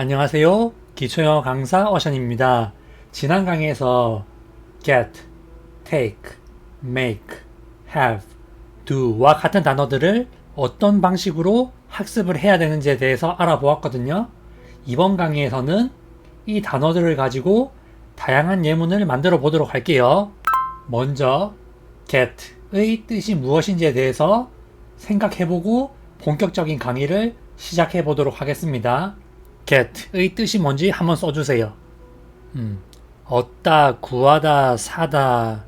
안녕하세요. 기초영어 강사 어션입니다. 지난 강의에서 get, take, make, have, do와 같은 단어들을 어떤 방식으로 학습을 해야 되는지에 대해서 알아보았거든요. 이번 강의에서는 이 단어들을 가지고 다양한 예문을 만들어 보도록 할게요. 먼저 get의 뜻이 무엇인지에 대해서 생각해보고 본격적인 강의를 시작해 보도록 하겠습니다. Get의 뜻이 뭔지 한번 써주세요. 음, 얻다, 구하다, 사다,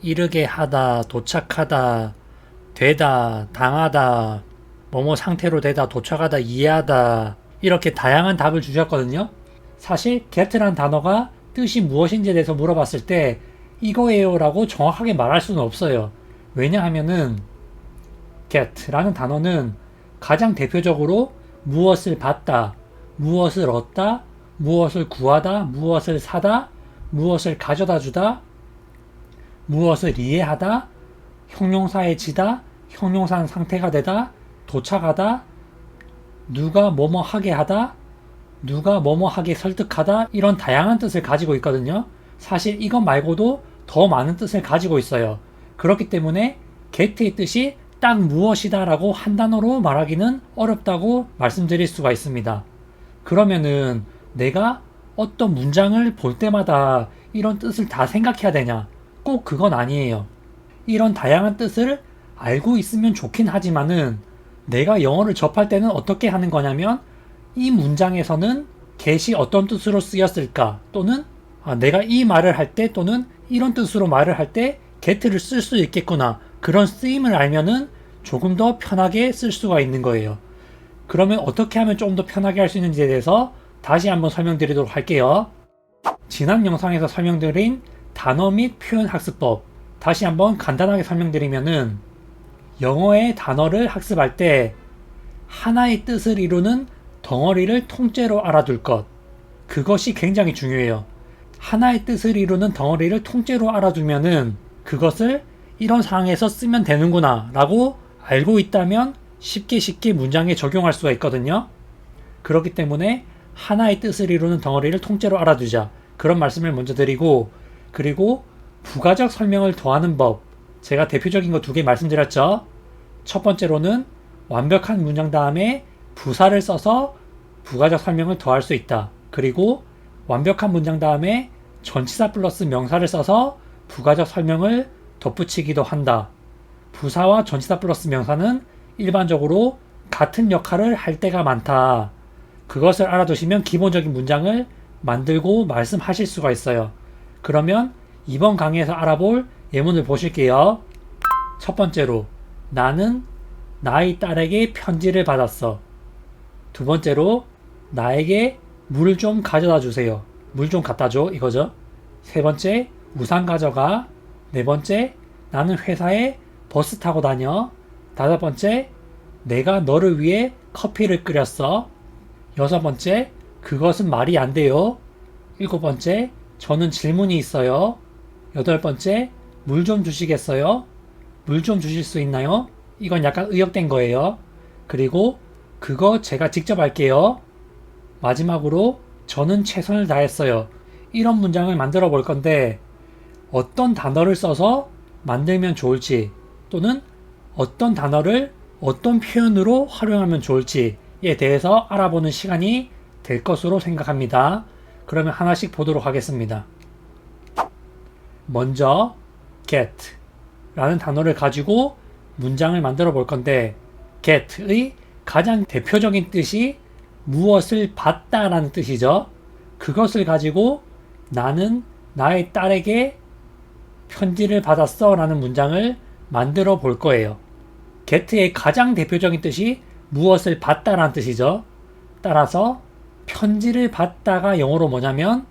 이르게 하다, 도착하다, 되다, 당하다, 뭐뭐 상태로 되다, 도착하다, 이해하다 이렇게 다양한 답을 주셨거든요. 사실 get라는 단어가 뜻이 무엇인지에 대해서 물어봤을 때 이거예요 라고 정확하게 말할 수는 없어요. 왜냐하면은 get라는 단어는 가장 대표적으로 무엇을 받다, 무엇을 얻다, 무엇을 구하다, 무엇을 사다, 무엇을 가져다 주다, 무엇을 이해하다, 형용사에 지다, 형용사는 상태가 되다, 도착하다, 누가 뭐뭐 하게 하다, 누가 뭐뭐 하게 설득하다, 이런 다양한 뜻을 가지고 있거든요. 사실 이것 말고도 더 많은 뜻을 가지고 있어요. 그렇기 때문에 get의 뜻이 딱 무엇이다 라고 한 단어로 말하기는 어렵다고 말씀드릴 수가 있습니다. 그러면은 내가 어떤 문장을 볼 때마다 이런 뜻을 다 생각해야 되냐? 꼭 그건 아니에요. 이런 다양한 뜻을 알고 있으면 좋긴 하지만은 내가 영어를 접할 때는 어떻게 하는 거냐면 이 문장에서는 get이 어떤 뜻으로 쓰였을까 또는 아, 내가 이 말을 할 때 또는 이런 뜻으로 말을 할 때 get를 쓸 수 있겠구나 그런 쓰임을 알면은 조금 더 편하게 쓸 수가 있는 거예요. 그러면 어떻게 하면 좀더 편하게 할 수 있는지에 대해서 다시 한번 설명드리도록 할게요. 지난 영상에서 설명드린 단어 및 표현 학습법 다시 한번 간단하게 설명드리면은 영어의 단어를 학습할 때 하나의 뜻을 이루는 덩어리를 통째로 알아둘 것 그것이 굉장히 중요해요. 하나의 뜻을 이루는 덩어리를 통째로 알아두면은 그것을 이런 상황에서 쓰면 되는구나 라고 알고 있다면 쉽게 쉽게 문장에 적용할 수가 있거든요. 그렇기 때문에 하나의 뜻을 이루는 덩어리를 통째로 알아두자. 그런 말씀을 먼저 드리고, 그리고 부가적 설명을 더하는 법. 제가 대표적인 거 두 개 말씀드렸죠. 첫 번째로는 완벽한 문장 다음에 부사를 써서 부가적 설명을 더할 수 있다. 그리고 완벽한 문장 다음에 전치사 플러스 명사를 써서 부가적 설명을 덧붙이기도 한다. 부사와 전치사 플러스 명사는 일반적으로 같은 역할을 할 때가 많다. 그것을 알아두시면 기본적인 문장을 만들고 말씀하실 수가 있어요. 그러면 이번 강의에서 알아볼 예문을 보실게요. 첫 번째로, 나는 나의 딸에게 편지를 받았어. 두 번째로, 나에게 물좀 가져다 주세요. 물 좀 갖다 줘. 이거죠. 세 번째, 우산 가져가. 네 번째, 나는 회사에 버스 타고 다녀. 다섯 번째, 내가 너를 위해 커피를 끓였어. 여섯 번째, 그것은 말이 안 돼요. 일곱 번째, 저는 질문이 있어요. 여덟 번째, 물 좀 주시겠어요? 물 좀 주실 수 있나요? 이건 약간 의역된 거예요. 그리고 그거 제가 직접 할게요. 마지막으로 저는 최선을 다했어요. 이런 문장을 만들어 볼 건데 어떤 단어를 써서 만들면 좋을지 또는 어떤 단어를 어떤 표현으로 활용하면 좋을지에 대해서 알아보는 시간이 될 것으로 생각합니다. 그러면 하나씩 보도록 하겠습니다. 먼저 get 라는 단어를 가지고 문장을 만들어 볼 건데 get의 가장 대표적인 뜻이 무엇을 받다 라는 뜻이죠. 그것을 가지고 나는 나의 딸에게 편지를 받았어 라는 문장을 만들어 볼 거예요. Get의 가장 대표적인 뜻이 무엇을 받다라는 뜻이죠. 따라서 편지를 받다가 영어로 뭐냐면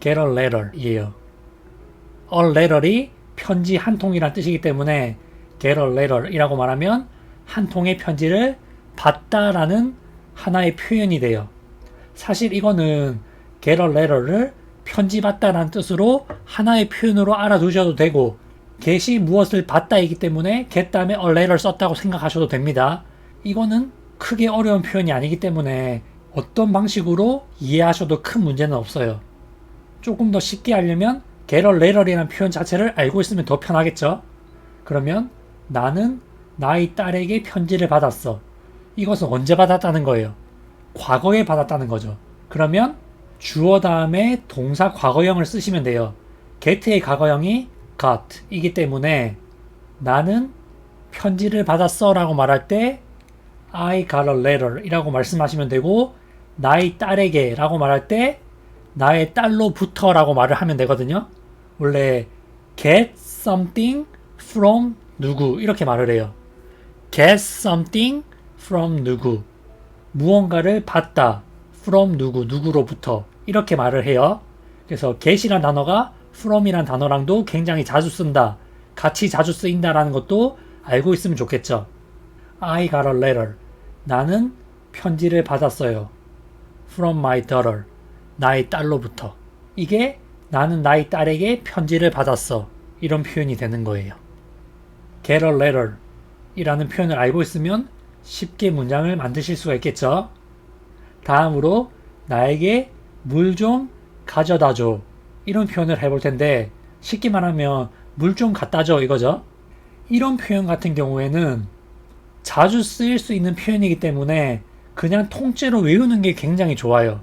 get a letter 이에요. a letter이 편지 한 통이란 뜻이기 때문에 get a letter 이라고 말하면 한 통의 편지를 받다라는 하나의 표현이 돼요. 사실 이거는 get a letter를 편지 받다라는 뜻으로 하나의 표현으로 알아두셔도 되고 get이 무엇을 받다이기 때문에 get 다음에 a letter를 썼다고 생각하셔도 됩니다. 이거는 크게 어려운 표현이 아니기 때문에 어떤 방식으로 이해하셔도 큰 문제는 없어요. 조금 더 쉽게 하려면 get a letter이라는 표현 자체를 알고 있으면 더 편하겠죠? 그러면 나는 나의 딸에게 편지를 받았어. 이것은 언제 받았다는 거예요? 과거에 받았다는 거죠. 그러면 주어 다음에 동사 과거형을 쓰시면 돼요. get의 과거형이 got 이기 때문에 나는 편지를 받았어 라고 말할 때 I got a letter 이라고 말씀하시면 되고 나의 딸에게 라고 말할 때 나의 딸로부터 라고 말을 하면 되거든요. 원래 get something from 누구 이렇게 말을 해요. get something from 누구 무언가를 받다 from 누구 누구로부터 이렇게 말을 해요. 그래서 get이란 단어가 from이란 단어랑도 굉장히 자주 쓴다. 같이 자주 쓰인다라는 것도 알고 있으면 좋겠죠. I got a letter. 나는 편지를 받았어요. From my daughter. 나의 딸로부터. 이게 나는 나의 딸에게 편지를 받았어. 이런 표현이 되는 거예요. get a letter 이라는 표현을 알고 있으면 쉽게 문장을 만드실 수가 있겠죠. 다음으로 나에게 물 좀 가져다 줘. 이런 표현을 해볼 텐데 쉽게 말하면 물 좀 갖다 줘 이거죠. 이런 표현 같은 경우에는 자주 쓰일 수 있는 표현이기 때문에 그냥 통째로 외우는 게 굉장히 좋아요.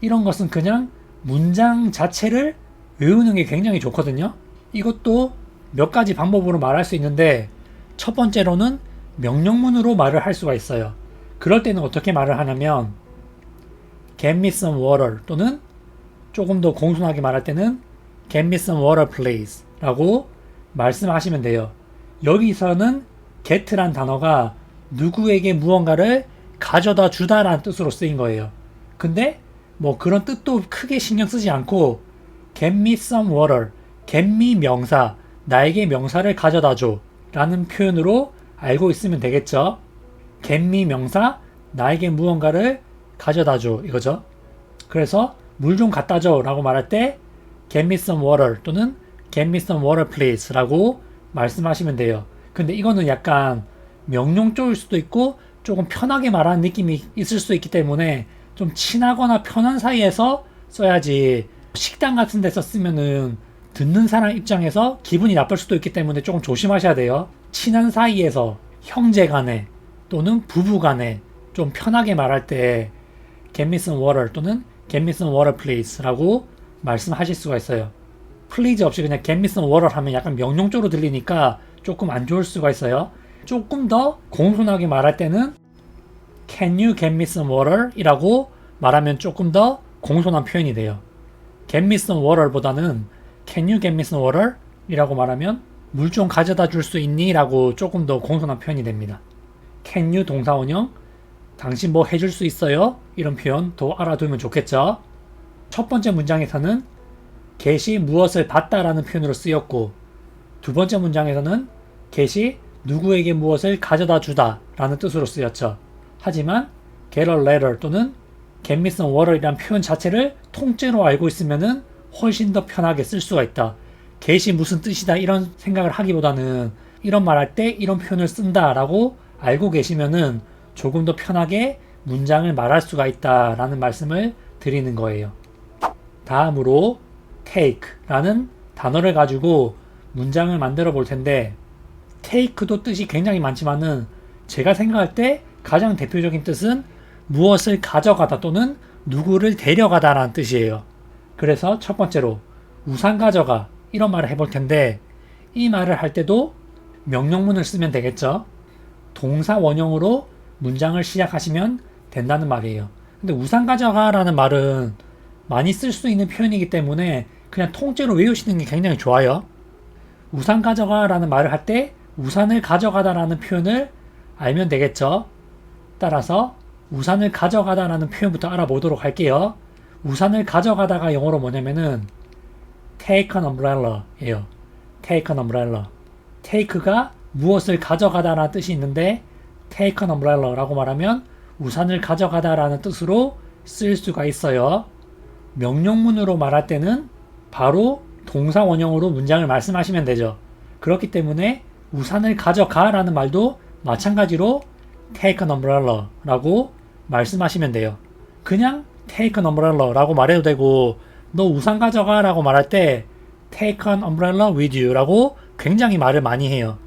이런 것은 그냥 문장 자체를 외우는 게 굉장히 좋거든요. 이것도 몇 가지 방법으로 말할 수 있는데 첫 번째로는 명령문으로 말을 할 수가 있어요. 그럴 때는 어떻게 말을 하냐면 get me some water 또는 조금 더 공손하게 말할 때는 get me some water please 라고 말씀하시면 돼요. 여기서는 get란 단어가 누구에게 무언가를 가져다 주다라는 뜻으로 쓰인 거예요. 근데 뭐 그런 뜻도 크게 신경 쓰지 않고 get me some water, get me 명사, 나에게 명사를 가져다 줘 라는 표현으로 알고 있으면 되겠죠. get me 명사, 나에게 무언가를 가져다 줘 이거죠. 그래서 물 좀 갖다 줘 라고 말할 때 get me some water 또는 get me some water please 라고 말씀하시면 돼요. 근데 이거는 약간 명령 쪽일 수도 있고 조금 편하게 말하는 느낌이 있을 수 있기 때문에 좀 친하거나 편한 사이에서 써야지 식당 같은 데서 쓰면은 듣는 사람 입장에서 기분이 나쁠 수도 있기 때문에 조금 조심하셔야 돼요. 친한 사이에서 형제 간에 또는 부부 간에 좀 편하게 말할 때 get me some water 또는 get me some water please 라고 말씀하실 수가 있어요. please 없이 그냥 get me some water 하면 약간 명령적으로 들리니까 조금 안 좋을 수가 있어요. 조금 더 공손하게 말할 때는 can you get me some water? 이라고 말하면 조금 더 공손한 표현이 돼요. get me some water 보다는 can you get me some water? 이라고 말하면 물 좀 가져다 줄 수 있니? 라고 조금 더 공손한 표현이 됩니다. can you 동사원형 당신 뭐 해줄 수 있어요? 이런 표현 더 알아두면 좋겠죠? 첫 번째 문장에서는 get이 무엇을 받다라는 표현으로 쓰였고 두 번째 문장에서는 get이 누구에게 무엇을 가져다 주다 라는 뜻으로 쓰였죠. 하지만 get a letter 또는 get me some water 이란 표현 자체를 통째로 알고 있으면은 훨씬 더 편하게 쓸 수가 있다. get이 무슨 뜻이다 이런 생각을 하기보다는 이런 말할 때 이런 표현을 쓴다 라고 알고 계시면은 조금 더 편하게 문장을 말할 수가 있다 라는 말씀을 드리는 거예요. 다음으로 take 라는 단어를 가지고 문장을 만들어 볼 텐데 take도 뜻이 굉장히 많지만은 제가 생각할 때 가장 대표적인 뜻은 무엇을 가져가다 또는 누구를 데려가다 라는 뜻이에요. 그래서 첫 번째로 우산 가져가 이런 말을 해볼 텐데 이 말을 할 때도 명령문을 쓰면 되겠죠. 동사 원형으로 문장을 시작하시면 된다는 말이에요. 근데 우산 가져가 라는 말은 많이 쓸 수 있는 표현이기 때문에 그냥 통째로 외우시는 게 굉장히 좋아요. 우산 가져가 라는 말을 할 때 우산을 가져가다 라는 표현을 알면 되겠죠. 따라서 우산을 가져가다 라는 표현부터 알아보도록 할게요. 우산을 가져가다가 영어로 뭐냐면은 take an umbrella 예요. take an umbrella. take가 무엇을 가져가다 라는 뜻이 있는데 take an umbrella 라고 말하면 우산을 가져가다 라는 뜻으로 쓸 수가 있어요. 명령문으로 말할 때는 바로 동사 원형으로 문장을 말씀하시면 되죠. 그렇기 때문에 우산을 가져가 라는 말도 마찬가지로 take an umbrella 라고 말씀하시면 돼요. 그냥 take an umbrella라고 말해도 되고 너 우산 가져가라고 말할 때 take an umbrella with you라고 굉장히 말을 많이 해요.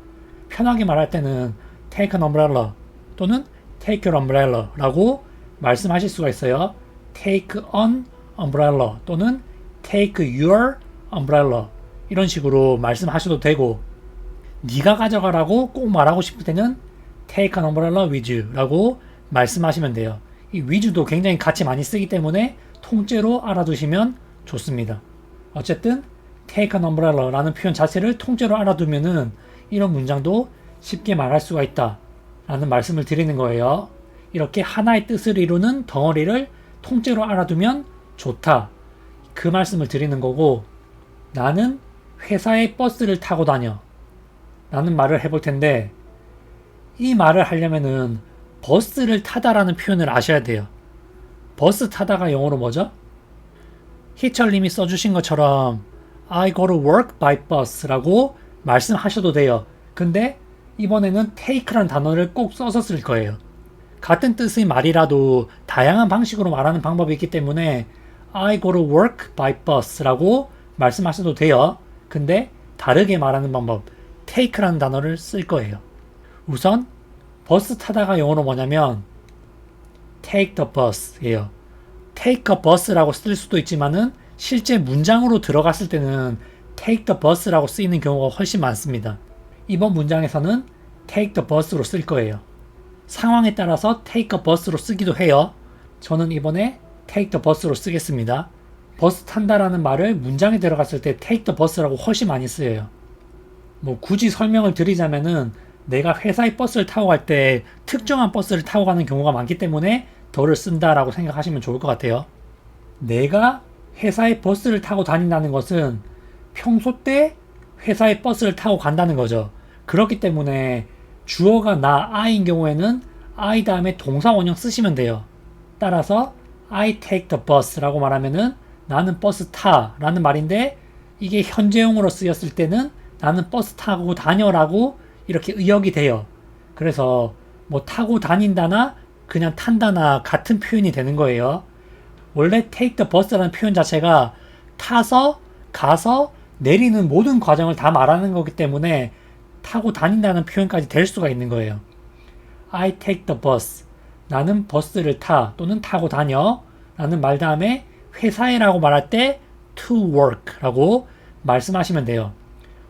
편하게 말할 때는 take an umbrella 또는 take your umbrella라고 말씀하실 수가 있어요. take an umbrella 또는 take your umbrella 이런 식으로 말씀하셔도 되고 네가 가져가라고 꼭 말하고 싶을 때는 take an umbrella with you라고 말씀하시면 돼요. 이 with도 굉장히 같이 많이 쓰기 때문에 통째로 알아두시면 좋습니다. 어쨌든 take an umbrella라는 표현 자체를 통째로 알아두면은 이런 문장도 쉽게 말할 수가 있다. 라는 말씀을 드리는 거예요. 이렇게 하나의 뜻을 이루는 덩어리를 통째로 알아두면 좋다. 그 말씀을 드리는 거고, 나는 회사에 버스를 타고 다녀. 라는 말을 해볼 텐데, 이 말을 하려면은 버스를 타다라는 표현을 아셔야 돼요. 버스 타다가 영어로 뭐죠? 희철님이 써주신 것처럼 I go to work by bus라고 말씀하셔도 돼요. 근데 이번에는 take라는 단어를 꼭 써서 쓸 거예요. 같은 뜻의 말이라도 다양한 방식으로 말하는 방법이 있기 때문에 I go to work by bus라고 말씀하셔도 돼요. 근데 다르게 말하는 방법, take라는 단어를 쓸 거예요. 우선 버스 타다가 영어로 뭐냐면 take the bus예요. take a bus라고 쓸 수도 있지만은 실제 문장으로 들어갔을 때는 take the bus라고 쓰이는 경우가 훨씬 많습니다. 이번 문장에서는 take the bus로 쓸 거예요. 상황에 따라서 take a bus로 쓰기도 해요. 저는 이번에 take the bus로 쓰겠습니다. 버스 탄다라는 말을 문장에 들어갔을 때 take the bus라고 훨씬 많이 쓰여요. 뭐 굳이 설명을 드리자면은 내가 회사의 버스를 타고 갈 때 특정한 버스를 타고 가는 경우가 많기 때문에 더를 쓴다라고 생각하시면 좋을 것 같아요. 내가 회사의 버스를 타고 다닌다는 것은 평소 때 회사의 버스를 타고 간다는 거죠. 그렇기 때문에 주어가 나, I인 경우에는 I 다음에 동사 원형 쓰시면 돼요. 따라서 I take the bus라고 말하면은 나는 버스 타 라는 말인데 이게 현재용으로 쓰였을 때는 나는 버스 타고 다녀라고 이렇게 의역이 돼요. 그래서 뭐 타고 다닌다나 그냥 탄다나 같은 표현이 되는 거예요. 원래 take the bus라는 표현 자체가 타서 가서 내리는 모든 과정을 다 말하는 거기 때문에 타고 다닌다는 표현까지 될 수가 있는 거예요. I take the bus. 나는 버스를 타 또는 타고 다녀 라는 말 다음에 회사에라고 말할 때 to work 라고 말씀하시면 돼요.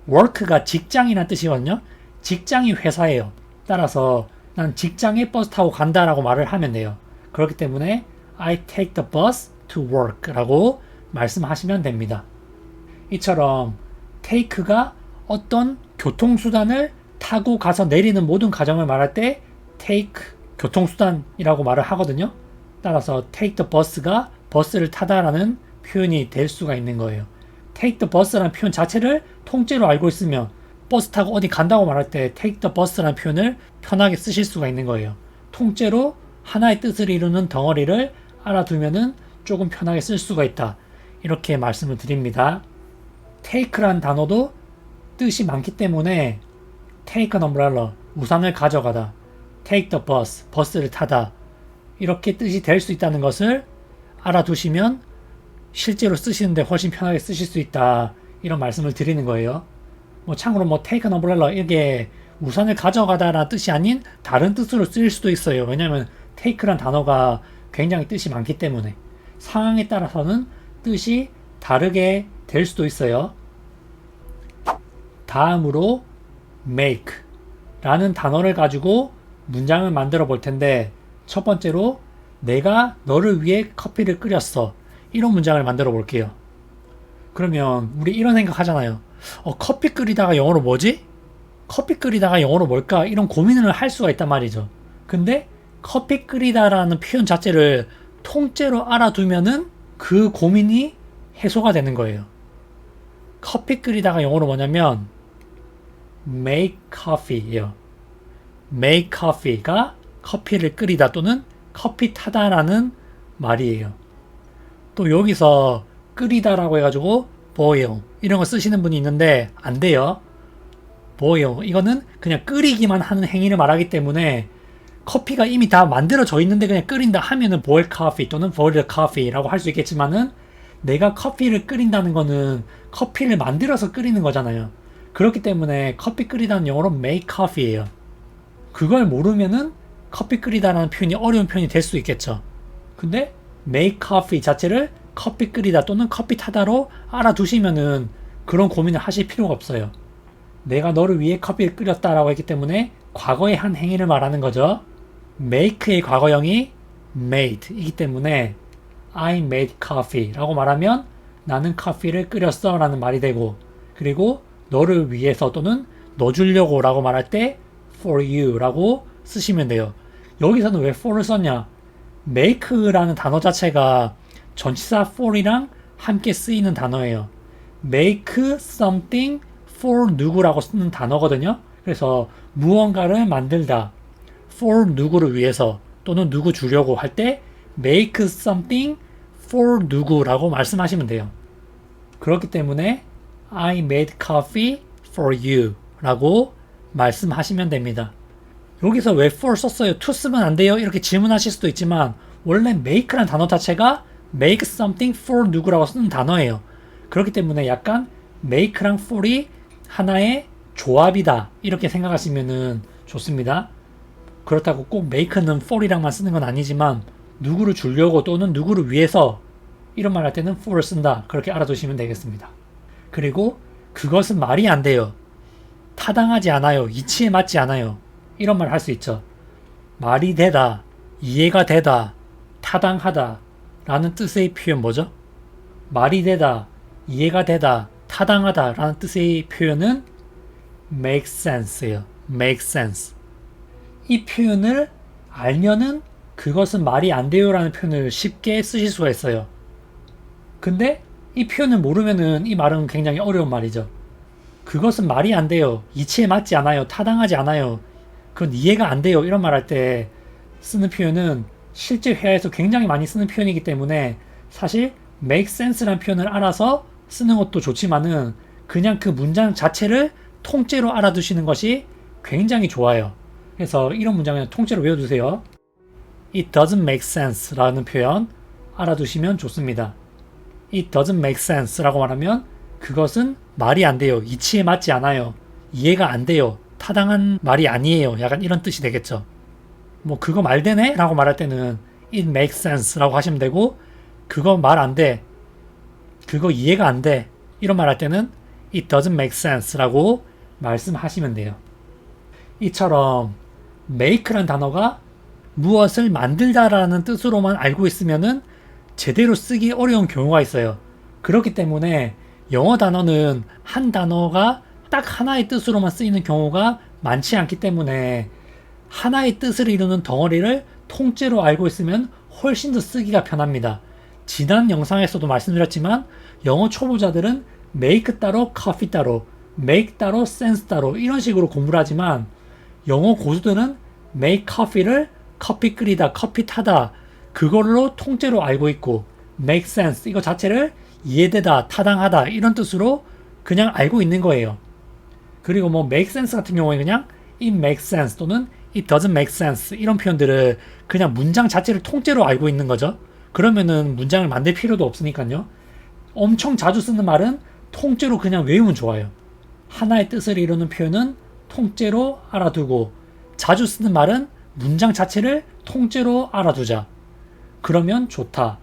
work가 직장이란 뜻이거든요. 직장이 회사예요. 따라서 난 직장에 버스 타고 간다라고 말을 하면 돼요. 그렇기 때문에 I take the bus to work 라고 말씀하시면 됩니다. 이처럼 take가 어떤 교통수단을 타고 가서 내리는 모든 과정을 말할 때 take 교통수단이라고 말을 하거든요. 따라서 take the bus가 버스를 타다라는 표현이 될 수가 있는 거예요. take the bus라는 표현 자체를 통째로 알고 있으면 버스 타고 어디 간다고 말할 때 take the bus라는 표현을 편하게 쓰실 수가 있는 거예요. 통째로 하나의 뜻을 이루는 덩어리를 알아두면은 조금 편하게 쓸 수가 있다. 이렇게 말씀을 드립니다. Take란 단어도 뜻이 많기 때문에 take an umbrella, 우산을 가져가다, take the bus, 버스를 타다 이렇게 뜻이 될 수 있다는 것을 알아두시면 실제로 쓰시는데 훨씬 편하게 쓰실 수 있다 이런 말씀을 드리는 거예요. 뭐 참고로 뭐 take an umbrella 이게 우산을 가져가다라는 뜻이 아닌 다른 뜻으로 쓰일 수도 있어요. 왜냐하면 take란 단어가 굉장히 뜻이 많기 때문에 상황에 따라서는 뜻이 다르게 될 수도 있어요. 다음으로 make 라는 단어를 가지고 문장을 만들어 볼 텐데 첫 번째로 내가 너를 위해 커피를 끓였어. 이런 문장을 만들어 볼게요. 그러면 우리 이런 생각 하잖아요. 어, 커피 끓이다가 영어로 뭐지? 커피 끓이다가 영어로 뭘까? 이런 고민을 할 수가 있단 말이죠. 근데 커피 끓이다라는 표현 자체를 통째로 알아두면은 그 고민이 해소가 되는 거예요. 커피 끓이다가 영어로 뭐냐면 make coffee예요. make coffee가 커피를 끓이다 또는 커피 타다라는 말이에요. 또 여기서 끓이다라고 해가지고 boil 이런 거 쓰시는 분이 있는데 안 돼요. boil 이거는 그냥 끓이기만 하는 행위를 말하기 때문에 커피가 이미 다 만들어져 있는데 그냥 끓인다 하면은 boil coffee 또는 boiled coffee라고 할 수 있겠지만은 내가 커피를 끓인다는 거는 커피를 만들어서 끓이는 거잖아요. 그렇기 때문에 커피 끓이다는 영어로 make coffee예요. 그걸 모르면은 커피 끓이다라는 표현이 어려운 표현이 될 수 있겠죠. 근데 make coffee 자체를 커피 끓이다 또는 커피 타다로 알아두시면은 그런 고민을 하실 필요가 없어요. 내가 너를 위해 커피를 끓였다라고 했기 때문에 과거의 한 행위를 말하는 거죠. make의 과거형이 made이기 때문에 I made coffee라고 말하면 나는 커피를 끓였어 라는 말이 되고 그리고 너를 위해서 또는 너 주려고 라고 말할 때 for you 라고 쓰시면 돼요. 여기서는 왜 for를 썼냐? make라는 단어 자체가 전치사 for이랑 함께 쓰이는 단어예요. make something for 누구라고 쓰는 단어거든요. 그래서 무언가를 만들다 for 누구를 위해서 또는 누구 주려고 할 때 make something for 누구라고 말씀하시면 돼요. 그렇기 때문에 I made coffee for you 라고 말씀하시면 됩니다. 여기서 왜 for 썼어요? to 쓰면 안 돼요? 이렇게 질문하실 수도 있지만 원래 make라는 단어 자체가 make something for 누구라고 쓰는 단어예요. 그렇기 때문에 약간 make랑 for이 하나의 조합이다 이렇게 생각하시면 좋습니다. 그렇다고 꼭 make는 for이랑만 쓰는 건 아니지만 누구를 주려고 또는 누구를 위해서 이런 말 할 때는 for를 쓴다 그렇게 알아두시면 되겠습니다. 그리고 그것은 말이 안 돼요. 타당하지 않아요. 이치에 맞지 않아요. 이런 말 할 수 있죠. 말이 되다, 이해가 되다, 타당하다 라는 뜻의 표현 뭐죠? 말이 되다, 이해가 되다, 타당하다 라는 뜻의 표현은 make sense예요. make sense. 이 표현을 알면은 그것은 말이 안 돼요 라는 표현을 쉽게 쓰실 수가 있어요. 근데 이 표현을 모르면은 이 말은 굉장히 어려운 말이죠. 그것은 말이 안 돼요. 이치에 맞지 않아요. 타당하지 않아요. 그건 이해가 안 돼요. 이런 말 할 때 쓰는 표현은 실제 회화에서 굉장히 많이 쓰는 표현이기 때문에 사실 make sense라는 표현을 알아서 쓰는 것도 좋지만은 그냥 그 문장 자체를 통째로 알아두시는 것이 굉장히 좋아요. 그래서 이런 문장은 통째로 외워두세요. It doesn't make sense 라는 표현 알아두시면 좋습니다. It doesn't make sense 라고 말하면 그것은 말이 안 돼요. 이치에 맞지 않아요. 이해가 안 돼요. 타당한 말이 아니에요. 약간 이런 뜻이 되겠죠. 뭐 그거 말 되네? 라고 말할 때는 it makes sense 라고 하시면 되고 그거 말 안 돼. 그거 이해가 안 돼. 이런 말 할 때는 it doesn't make sense 라고 말씀하시면 돼요. 이처럼 make란 단어가 무엇을 만들다라는 뜻으로만 알고 있으면은 제대로 쓰기 어려운 경우가 있어요. 그렇기 때문에 영어 단어는 한 단어가 딱 하나의 뜻으로만 쓰이는 경우가 많지 않기 때문에 하나의 뜻을 이루는 덩어리를 통째로 알고 있으면 훨씬 더 쓰기가 편합니다. 지난 영상에서도 말씀드렸지만 영어 초보자들은 make 따로 coffee 따로 make 따로 sense 따로 이런 식으로 공부를 하지만 영어 고수들은 make coffee를 커피 끓이다 커피 타다 그걸로 통째로 알고 있고 make sense 이거 자체를 이해되다 타당하다 이런 뜻으로 그냥 알고 있는 거예요. 그리고 뭐 make sense 같은 경우에 그냥 it makes sense 또는 it doesn't make sense 이런 표현들을 그냥 문장 자체를 통째로 알고 있는 거죠. 그러면은 문장을 만들 필요도 없으니까요. 엄청 자주 쓰는 말은 통째로 그냥 외우면 좋아요. 하나의 뜻을 이루는 표현은 통째로 알아두고 자주 쓰는 말은 문장 자체를 통째로 알아두자. 그러면 좋다.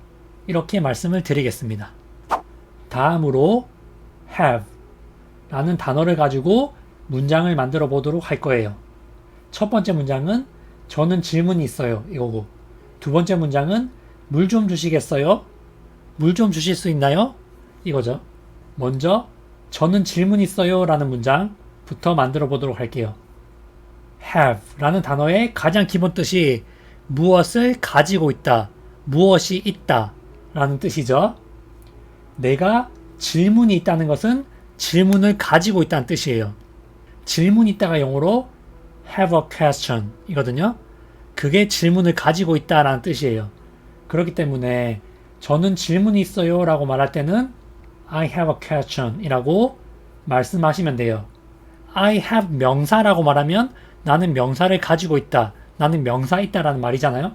이렇게 말씀을 드리겠습니다. 다음으로 have 라는 단어를 가지고 문장을 만들어 보도록 할 거예요. 첫 번째 문장은 저는 질문이 있어요. 이거고. 두 번째 문장은 물 좀 주시겠어요? 물 좀 주실 수 있나요? 이거죠. 먼저 저는 질문 있어요 라는 문장부터 만들어 보도록 할게요. have 라는 단어의 가장 기본 뜻이 무엇을 가지고 있다, 무엇이 있다 라는 뜻이죠. 내가 질문이 있다는 것은 질문을 가지고 있다는 뜻이에요. 질문이 있다가 영어로 have a question 이거든요. 그게 질문을 가지고 있다라는 뜻이에요. 그렇기 때문에 저는 질문이 있어요 라고 말할 때는 I have a question 이라고 말씀하시면 돼요. I have 명사라고 말하면 나는 명사를 가지고 있다. 나는 명사 있다라는 말이잖아요.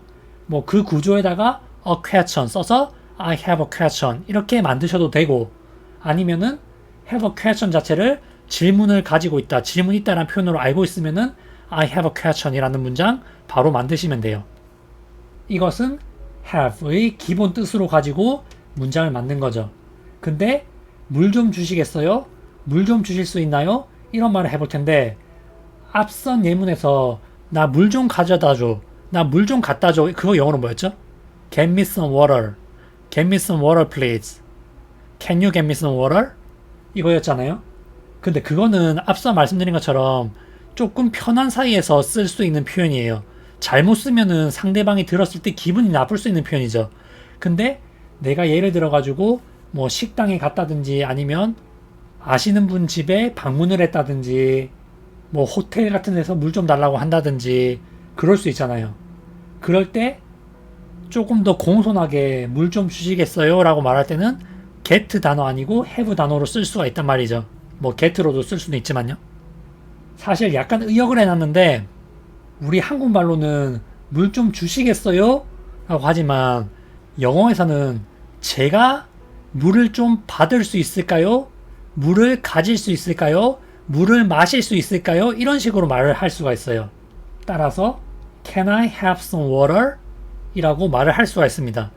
뭐 그 구조에다가 a question 써서 I have a question 이렇게 만드셔도 되고 아니면은 have a question 자체를 질문을 가지고 있다, 질문 있다라는 표현으로 알고 있으면은 I have a question이라는 문장 바로 만드시면 돼요. 이것은 have의 기본 뜻으로 가지고 문장을 만든 거죠. 근데 물 좀 주시겠어요? 물 좀 주실 수 있나요? 이런 말을 해볼 텐데 앞선 예문에서 나 물 좀 가져다 줘. 나 물 좀 갖다 줘. 그거 영어로 뭐였죠? Get me some water. Get me some water please. Can you get me some water? 이거였잖아요. 근데 그거는 앞서 말씀드린 것처럼 조금 편한 사이에서 쓸 수 있는 표현이에요. 잘못 쓰면은 상대방이 들었을 때 기분이 나쁠 수 있는 표현이죠. 근데 내가 예를 들어가지고 뭐 식당에 갔다든지 아니면 아시는 분 집에 방문을 했다든지 뭐 호텔 같은 데서 물 좀 달라고 한다든지 그럴 수 있잖아요. 그럴 때 조금 더 공손하게 물 좀 주시겠어요? 라고 말할 때는 get 단어 아니고 have 단어로 쓸 수가 있단 말이죠. 뭐 get로도 쓸 수는 있지만요. 사실 약간 의역을 해놨는데 우리 한국말로는 물 좀 주시겠어요? 라고 하지만 영어에서는 제가 물을 좀 받을 수 있을까요? 물을 가질 수 있을까요? 물을 마실 수 있을까요? 이런 식으로 말을 할 수가 있어요. 따라서 Can I have some water? 이라고 말을 할 수가 있습니다.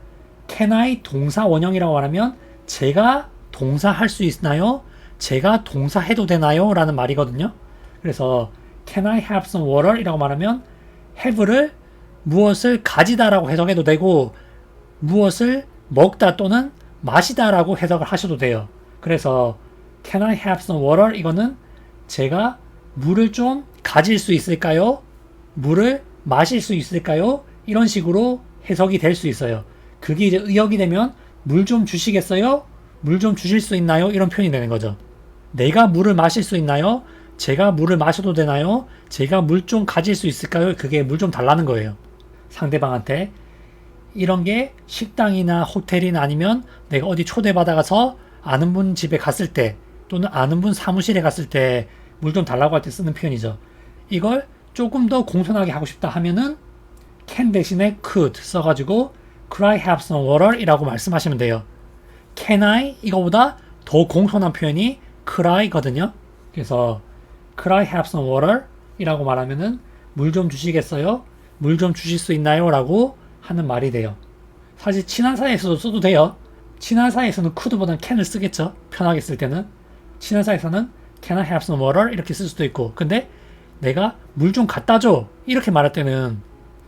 Can I 동사 원형이라고 말하면 제가 동사 할 수 있나요? 제가 동사 해도 되나요? 라는 말이거든요. 그래서 Can I have some water? 이라고 말하면 have를 무엇을 가지다라고 해석해도 되고 무엇을 먹다 또는 마시다라고 해석을 하셔도 돼요. 그래서 Can I have some water? 이거는 제가 물을 좀 가질 수 있을까요? 물을 마실 수 있을까요? 이런 식으로 해석이 될 수 있어요. 그게 이제 의역이 되면 물 좀 주시겠어요? 물 좀 주실 수 있나요? 이런 표현이 되는 거죠. 내가 물을 마실 수 있나요? 제가 물을 마셔도 되나요? 제가 물 좀 가질 수 있을까요? 그게 물 좀 달라는 거예요. 상대방한테. 이런 게 식당이나 호텔이나 아니면 내가 어디 초대받아가서 아는 분 집에 갔을 때 또는 아는 분 사무실에 갔을 때 물 좀 달라고 할 때 쓰는 표현이죠. 이걸 조금 더 공손하게 하고 싶다 하면은 can 대신에 could 써가지고 could I have some water? 이라고 말씀하시면 돼요. can I? 이거보다 더 공손한 표현이 could I 거든요. 그래서 could I have some water? 이라고 말하면은 물 좀 주시겠어요? 물 좀 주실 수 있나요? 라고 하는 말이 돼요. 사실 친한 사이에서도 써도 돼요. 친한 사이에서는 could보다는 can을 쓰겠죠. 편하게 쓸 때는. 친한 사이에서는 can I have some water? 이렇게 쓸 수도 있고. 근데 내가 물 좀 갖다 줘. 이렇게 말할 때는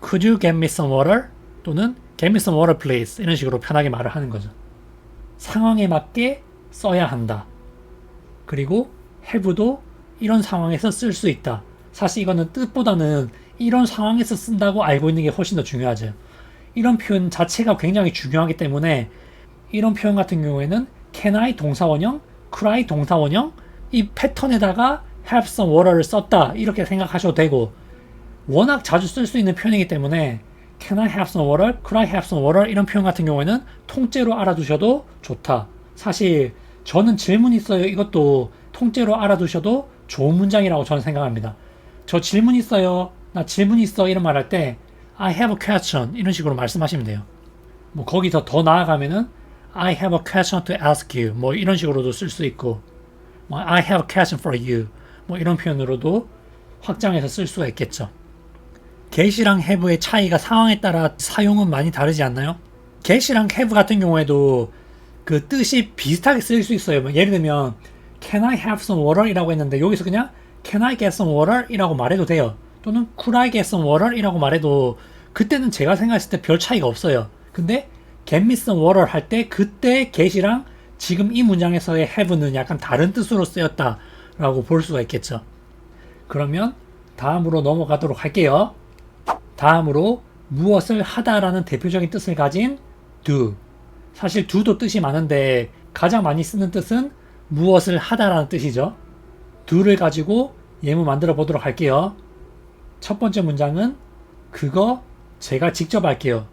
could you get me some water? 또는 get me some water please. 이런 식으로 편하게 말을 하는 거죠. 상황에 맞게 써야 한다. 그리고 have도 이런 상황에서 쓸 수 있다. 사실 이거는 뜻보다는 이런 상황에서 쓴다고 알고 있는 게 훨씬 더 중요하죠. 이런 표현 자체가 굉장히 중요하기 때문에 이런 표현 같은 경우에는 can I 동사원형, could I 동사원형 이 패턴에다가 have some water를 썼다 이렇게 생각하셔도 되고 워낙 자주 쓸 수 있는 표현이기 때문에 can I have some water, could I have some water 이런 표현 같은 경우에는 통째로 알아두셔도 좋다. 사실 저는 질문 있어요 이것도 통째로 알아두셔도 좋은 문장이라고 저는 생각합니다. 저 질문 있어요. 나 질문 있어 이런 말 할 때 I have a question 이런 식으로 말씀하시면 돼요. 뭐 거기서 더 나아가면은 I have a question to ask you 뭐 이런 식으로도 쓸 수 있고 뭐 I have a question for you 뭐 이런 표현으로도 확장해서 쓸 수가 있겠죠. get이랑 have의 차이가 상황에 따라 사용은 많이 다르지 않나요? get이랑 have 같은 경우에도 그 뜻이 비슷하게 쓰일 수 있어요. 뭐 예를 들면 Can I have some water? 이라고 했는데 여기서 그냥 Can I get some water? 이라고 말해도 돼요. 또는 Could I get some water? 이라고 말해도 그때는 제가 생각했을 때 별 차이가 없어요. 근데 Get me some water 할 때 그때 get이랑 지금 이 문장에서의 have는 약간 다른 뜻으로 쓰였다 라고 볼 수가 있겠죠. 그러면 다음으로 넘어가도록 할게요. 다음으로 무엇을 하다라는 대표적인 뜻을 가진 do. 사실 do도 뜻이 많은데 가장 많이 쓰는 뜻은 무엇을 하다라는 뜻이죠. do를 가지고 예문 만들어 보도록 할게요. 첫 번째 문장은 그거 제가 직접 할게요.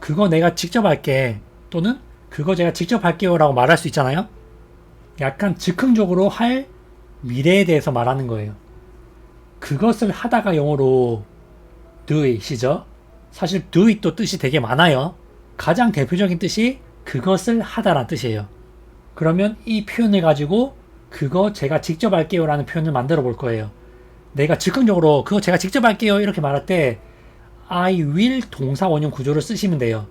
그거 내가 직접 할게. 또는 그거 제가 직접 할게요 라고 말할 수 있잖아요. 약간 즉흥적으로 할 미래에 대해서 말하는 거예요. 그것을 하다가 영어로 do it이죠. 사실 do it도 뜻이 되게 많아요. 가장 대표적인 뜻이 그것을 하다라는 뜻이에요. 그러면 이 표현을 가지고 그거 제가 직접 할게요 라는 표현을 만들어 볼 거예요. 내가 즉흥적으로 그거 제가 직접 할게요 이렇게 말할 때 I will 동사 원형 구조를 쓰시면 돼요.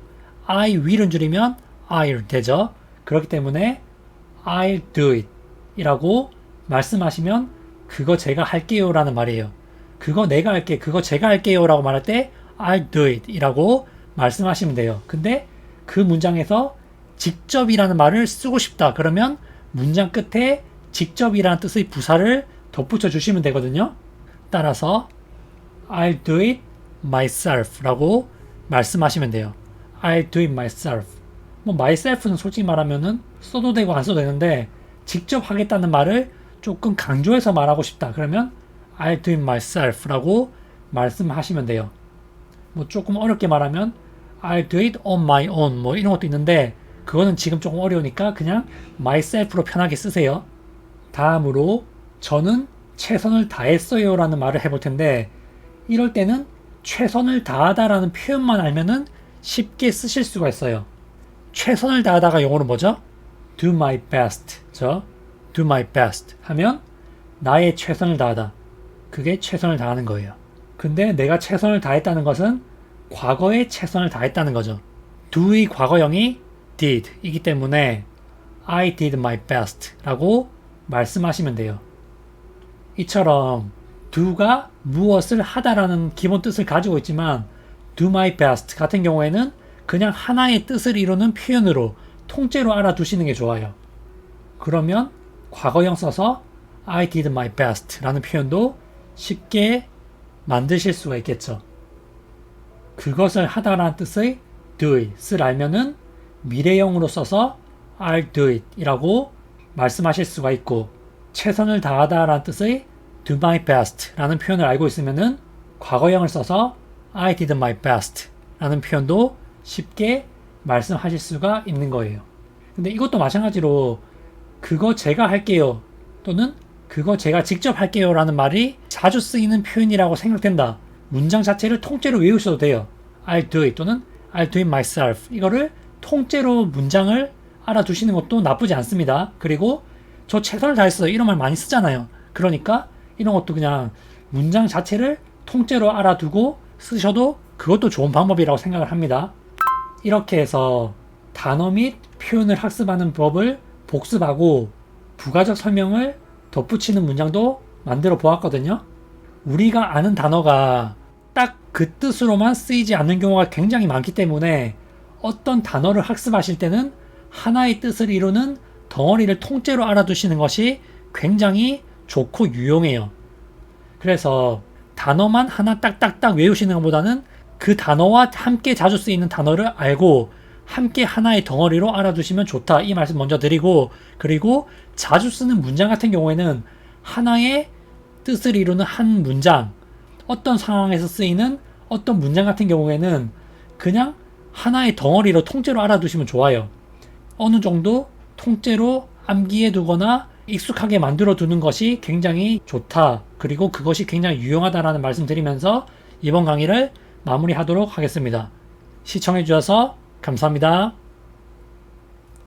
I will은 줄이면 I'll 되죠. 그렇기 때문에 I'll do it 이라고 말씀하시면 그거 제가 할게요 라는 말이에요. 그거 내가 할게, 그거 제가 할게요 라고 말할 때 I'll do it 이라고 말씀하시면 돼요. 근데 그 문장에서 직접이라는 말을 쓰고 싶다. 그러면 문장 끝에 직접이라는 뜻의 부사를 덧붙여 주시면 되거든요. 따라서 I'll do it myself 라고 말씀하시면 돼요. I'll do it myself. 뭐 myself는 솔직히 말하면은 써도 되고 안 써도 되는데 직접 하겠다는 말을 조금 강조해서 말하고 싶다. 그러면 I'll do it myself 라고 말씀하시면 돼요. 뭐 조금 어렵게 말하면 I'll do it on my own 뭐 이런 것도 있는데 그거는 지금 조금 어려우니까 그냥 myself로 편하게 쓰세요. 다음으로 저는 최선을 다했어요 라는 말을 해볼 텐데 이럴 때는 최선을 다하다 라는 표현만 알면은 쉽게 쓰실 수가 있어요. 최선을 다하다가 영어로 뭐죠? do my best. 저 do my best 하면 나의 최선을 다하다. 그게 최선을 다하는 거예요. 근데 내가 최선을 다했다는 것은 과거에 최선을 다했다는 거죠. do의 과거형이 did 이기 때문에 I did my best 라고 말씀하시면 돼요. 이처럼 do가 무엇을 하다라는 기본 뜻을 가지고 있지만 do my best 같은 경우에는 그냥 하나의 뜻을 이루는 표현으로 통째로 알아두시는 게 좋아요. 그러면 과거형 써서 I did my best 라는 표현도 쉽게 만드실 수가 있겠죠. 그것을 하다라는 뜻의 do it을 알면은 미래형으로 써서 I'll do it 이라고 말씀하실 수가 있고 최선을 다하다 라는 뜻의 do my best 라는 표현을 알고 있으면은 과거형을 써서 I did my best 라는 표현도 쉽게 말씀하실 수가 있는 거예요. 근데 이것도 마찬가지로 그거 제가 할게요 또는 그거 제가 직접 할게요 라는 말이 자주 쓰이는 표현이라고 생각된다. 문장 자체를 통째로 외우셔도 돼요. I'll do it 또는 I'll do it myself. 이거를 통째로 문장을 알아두시는 것도 나쁘지 않습니다. 그리고 저 최선을 다했어요. 이런 말 많이 쓰잖아요. 그러니까 이런 것도 그냥 문장 자체를 통째로 알아두고 쓰셔도 그것도 좋은 방법이라고 생각을 합니다. 이렇게 해서 단어 및 표현을 학습하는 법을 복습하고 부가적 설명을 덧붙이는 문장도 만들어 보았거든요. 우리가 아는 단어가 딱 그 뜻으로만 쓰이지 않는 경우가 굉장히 많기 때문에 어떤 단어를 학습하실 때는 하나의 뜻을 이루는 덩어리를 통째로 알아두시는 것이 굉장히 좋고 유용해요. 그래서 단어만 하나 딱딱딱 외우시는 것보다는 그 단어와 함께 자주 쓰이는 단어를 알고 함께 하나의 덩어리로 알아두시면 좋다. 이 말씀 먼저 드리고, 그리고 자주 쓰는 문장 같은 경우에는 하나의 뜻을 이루는 한 문장, 어떤 상황에서 쓰이는 어떤 문장 같은 경우에는 그냥 하나의 덩어리로 통째로 알아두시면 좋아요. 어느 정도 통째로 암기해 두거나 익숙하게 만들어 두는 것이 굉장히 좋다. 그리고 그것이 굉장히 유용하다라는 말씀 드리면서 이번 강의를 마무리하도록 하겠습니다. 시청해 주셔서 감사합니다.